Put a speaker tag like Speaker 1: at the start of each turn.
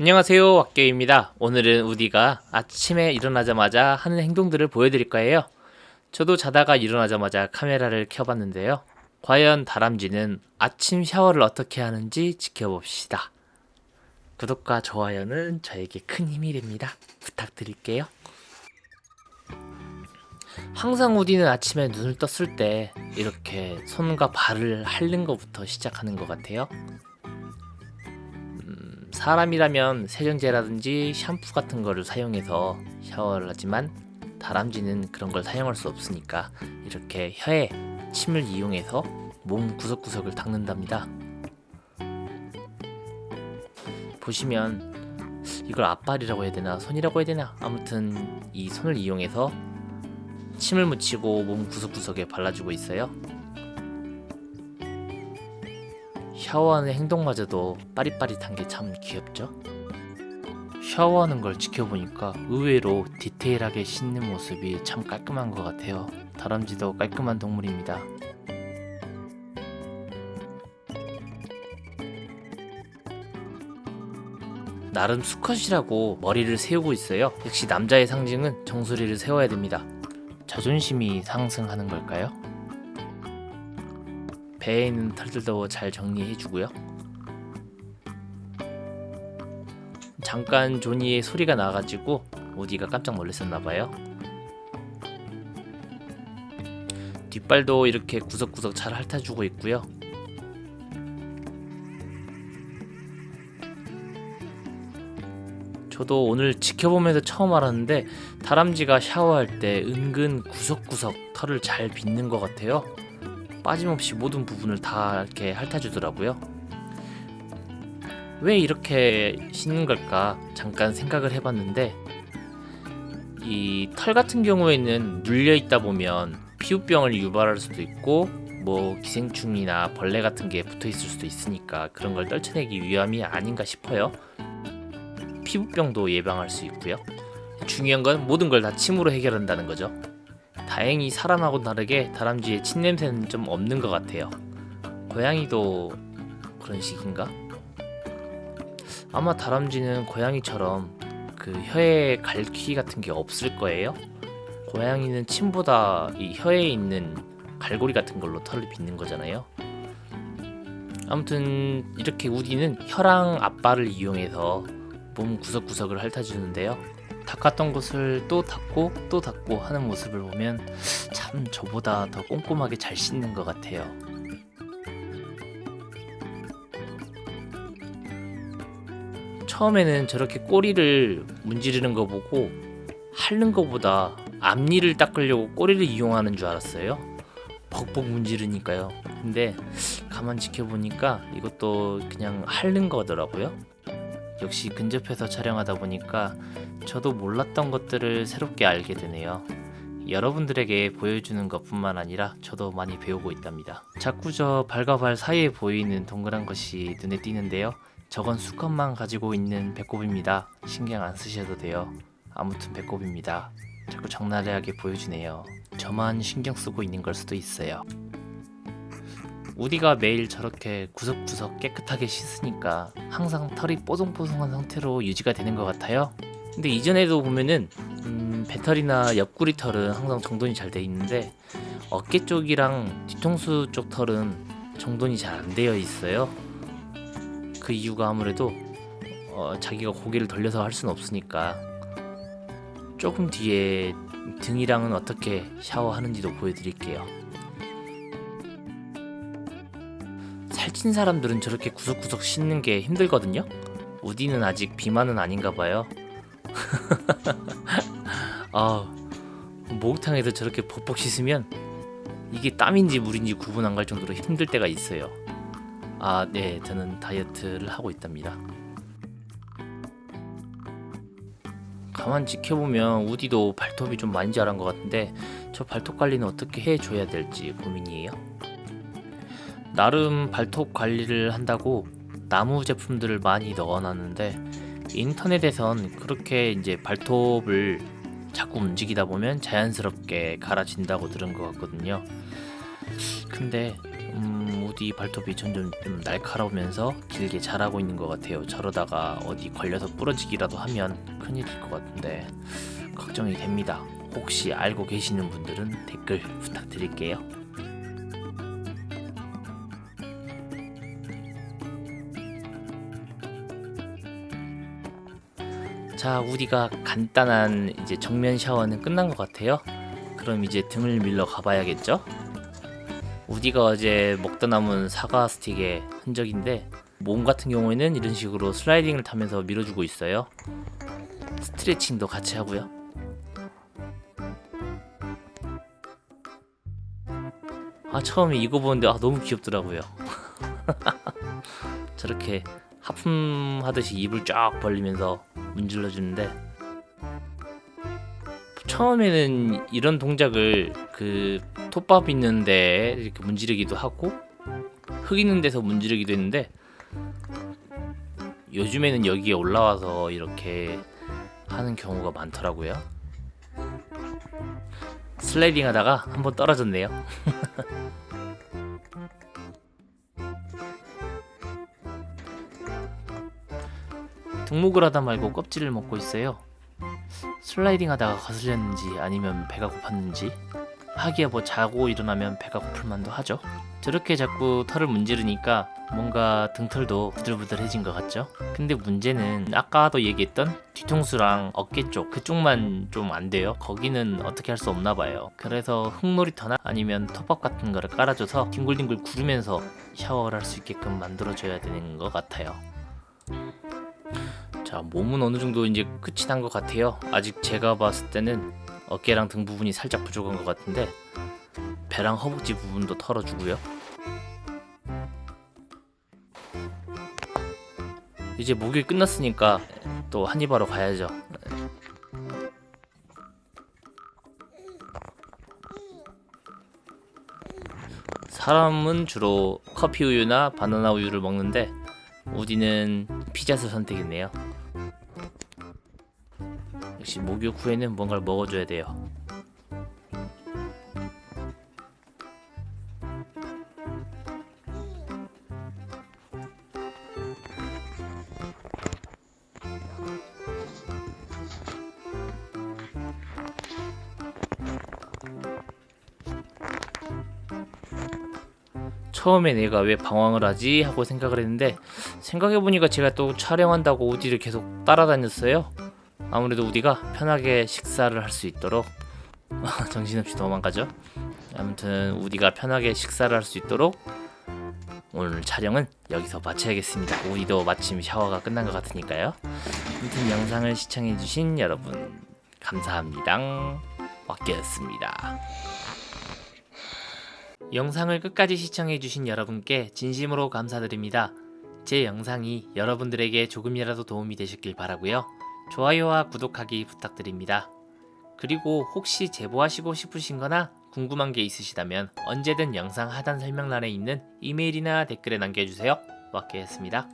Speaker 1: 안녕하세요 왁교입니다. 오늘은 우디가 아침에 일어나자마자 하는 행동들을 보여드릴 거예요. 저도 자다가 일어나자마자 카메라를 켜봤는데요. 과연 다람쥐는 아침 샤워를 어떻게 하는지 지켜봅시다. 구독과 좋아요는 저에게 큰 힘이 됩니다. 부탁드릴게요. 항상 우디는 아침에 눈을 떴을 때 이렇게 손과 발을 핥는 것부터 시작하는 것 같아요 사람이라면 세정제라든지 샴푸 같은 거를 사용해서 샤워를 하지만 다람쥐는 그런 걸 사용할 수 없으니까 이렇게 혀에 침을 이용해서 몸 구석구석을 닦는답니다. 보시면 이걸 앞발이라고 해야 되나 손이라고 해야 되나 아무튼 이 손을 이용해서 침을 묻히고 몸 구석구석에 발라주고 있어요. 샤워하는 행동마저도 빠릿빠릿한 게 참 귀엽죠? 샤워하는 걸 지켜보니까 의외로 디테일하게 씻는 모습이 참 깔끔한 것 같아요. 다람쥐도 깔끔한 동물입니다. 나름 수컷이라고 머리를 세우고 있어요. 역시 남자의 상징은 정수리를 세워야 됩니다. 자존심이 상승하는 걸까요? 배에 있는 털들도 잘 정리해주고요. 잠깐 조니의 소리가 나가지고 우디가 깜짝 놀랐었나봐요. 뒷발도 이렇게 구석구석 잘 핥아주고 있고요. 저도 오늘 지켜보면서 처음 알았는데 다람쥐가 샤워할 때 은근 구석구석 털을 잘 빗는 것 같아요. 빠짐없이 모든 부분을 다 이렇게 핥아주더라고요. 왜 이렇게 씻는 걸까 잠깐 생각을 해봤는데 이 털 같은 경우에는 눌려 있다 보면 피부병을 유발할 수도 있고 뭐 기생충이나 벌레 같은 게 붙어 있을 수도 있으니까 그런 걸 떨쳐내기 위함이 아닌가 싶어요. 피부병도 예방할 수 있고요. 중요한 건 모든 걸 다 침으로 해결한다는 거죠. 다행히 사람하고 다르게 다람쥐의 침 냄새는 좀 없는 것 같아요. 고양이도 그런 식인가? 아마 다람쥐는 고양이처럼 그 혀에 갈퀴 같은 게 없을 거예요. 고양이는 침보다 이 혀에 있는 갈고리 같은 걸로 털을 빗는 거잖아요. 아무튼 이렇게 우디는 혀랑 앞발을 이용해서 몸 구석구석을 핥아주는데요. 닦았던 곳을 또 닦고 또 닦고 하는 모습을 보면 참 저보다 더 꼼꼼하게 잘 씻는 것 같아요. 처음에는 저렇게 꼬리를 문지르는 거 보고 핥는 거보다 앞니를 닦으려고 꼬리를 이용하는 줄 알았어요. 벅벅 문지르니까요. 근데 가만 지켜보니까 이것도 그냥 핥는 거더라고요. 역시 근접해서 촬영하다 보니까 저도 몰랐던 것들을 새롭게 알게 되네요. 여러분들에게 보여주는 것 뿐만 아니라 저도 많이 배우고 있답니다. 자꾸 저 발과 발 사이에 보이는 동그란 것이 눈에 띄는데요. 저건 수컷만 가지고 있는 배꼽입니다. 신경 안 쓰셔도 돼요. 아무튼 배꼽입니다. 자꾸 적나라하게 보여주네요. 저만 신경 쓰고 있는 걸 수도 있어요. 우디가 매일 저렇게 구석구석 깨끗하게 씻으니까 항상 털이 뽀송뽀송한 상태로 유지가 되는 것 같아요. 근데 이전에도 보면은 음, 배털이나 옆구리 털은 항상 정돈이 잘 돼 있는데 어깨 쪽이랑 뒤통수 쪽 털은 정돈이 잘 안 되어 있어요. 그 이유가 아무래도 어, 자기가 고개를 돌려서 할 수는 없으니까 조금 뒤에 등이랑은 어떻게 샤워하는지도 보여드릴게요. 찐 사람들은 저렇게 구석구석 씻는 게 힘들거든요. 우디는 아직 비만은 아닌가 봐요. 아 목욕탕에서 저렇게 벅벅 씻으면 이게 땀인지 물인지 구분 안 갈 정도로 힘들 때가 있어요. 아, 네, 저는 다이어트를 하고 있답니다. 가만 지켜보면 우디도 발톱이 좀 많이 자란 것 같은데 저 발톱 관리는 어떻게 해줘야 될지 고민이에요. 나름 발톱 관리를 한다고 나무 제품들을 많이 넣어놨는데 인터넷에선 그렇게 이제 발톱을 자꾸 움직이다 보면 자연스럽게 갈아진다고 들은 것 같거든요. 근데 음, 우디 발톱이 점점 좀 날카로우면서 길게 자라고 있는 것 같아요. 저러다가 어디 걸려서 부러지기라도 하면 큰일일 것 같은데 걱정이 됩니다. 혹시 알고 계시는 분들은 댓글 부탁드릴게요. 자, 우디가 간단한 이제 정면 샤워는 끝난 것 같아요. 그럼 이제 등을 밀러 가봐야겠죠? 우디가 어제 먹다 남은 사과 스틱의 흔적인데 몸 같은 경우에는 이런 식으로 슬라이딩을 타면서 밀어주고 있어요. 스트레칭도 같이 하고요. 아 처음에 이거 보는데 아 너무 귀엽더라고요. 저렇게 하품하듯이 입을 쫙 벌리면서 문질러 주는데 처음에는 이런 동작을 그 톱밥 있는데 이렇게 문지르기도 하고 흙 있는 데서 문지르기도 했는데 요즘에는 여기에 올라와서 이렇게 하는 경우가 많더라고요. 슬라이딩 하다가 한번 떨어졌네요. 등목을 하다 말고 껍질을 먹고 있어요. 슬라이딩 하다가 거슬렸는지 아니면 배가 고팠는지 하기야 뭐 자고 일어나면 배가 고플 만도 하죠. 저렇게 자꾸 털을 문지르니까 뭔가 등털도 부들부들해진 것 같죠? 근데 문제는 아까도 얘기했던 뒤통수랑 어깨 쪽 그쪽만 좀 안 돼요. 거기는 어떻게 할 수 없나 봐요. 그래서 흙놀이터나 아니면 톱밥 같은 거를 깔아줘서 뒹굴뒹굴 구르면서 샤워를 할 수 있게끔 만들어줘야 되는 것 같아요. 자 몸은 어느 정도 이제 끝이 난 것 같아요. 아직 제가 봤을 때는 어깨랑 등 부분이 살짝 부족한 것 같은데 배랑 허벅지 부분도 털어주고요. 이제 목요일 끝났으니까 또 한입하러 가야죠. 사람은 주로 커피 우유나 바나나 우유를 먹는데 우디는 피자를 선택했네요. 역시 목욕 후에는 뭔가를 먹어줘야 돼요. 처음에 내가 왜 방황을 하지 하고 생각을 했는데 생각해보니까 제가 또 촬영한다고 우디를 계속 따라다녔어요. 아무래도 우디가 편하게 식사를 할 수 있도록 정신없이 도망가죠. 아무튼 우디가 편하게 식사를 할 수 있도록 오늘 촬영은 여기서 마쳐야겠습니다. 우디도 마침 샤워가 끝난 것 같으니까요. 아무튼 영상을 시청해주신 여러분 감사합니다. 왁기였습니다. 영상을 끝까지 시청해주신 여러분께 진심으로 감사드립니다. 제 영상이 여러분들에게 조금이라도 도움이 되셨길 바라고요. 좋아요와 구독하기 부탁드립니다. 그리고 혹시 제보하시고 싶으신 거나 궁금한 게 있으시다면 언제든 영상 하단 설명란에 있는 이메일이나 댓글에 남겨주세요. 왁게였습니다.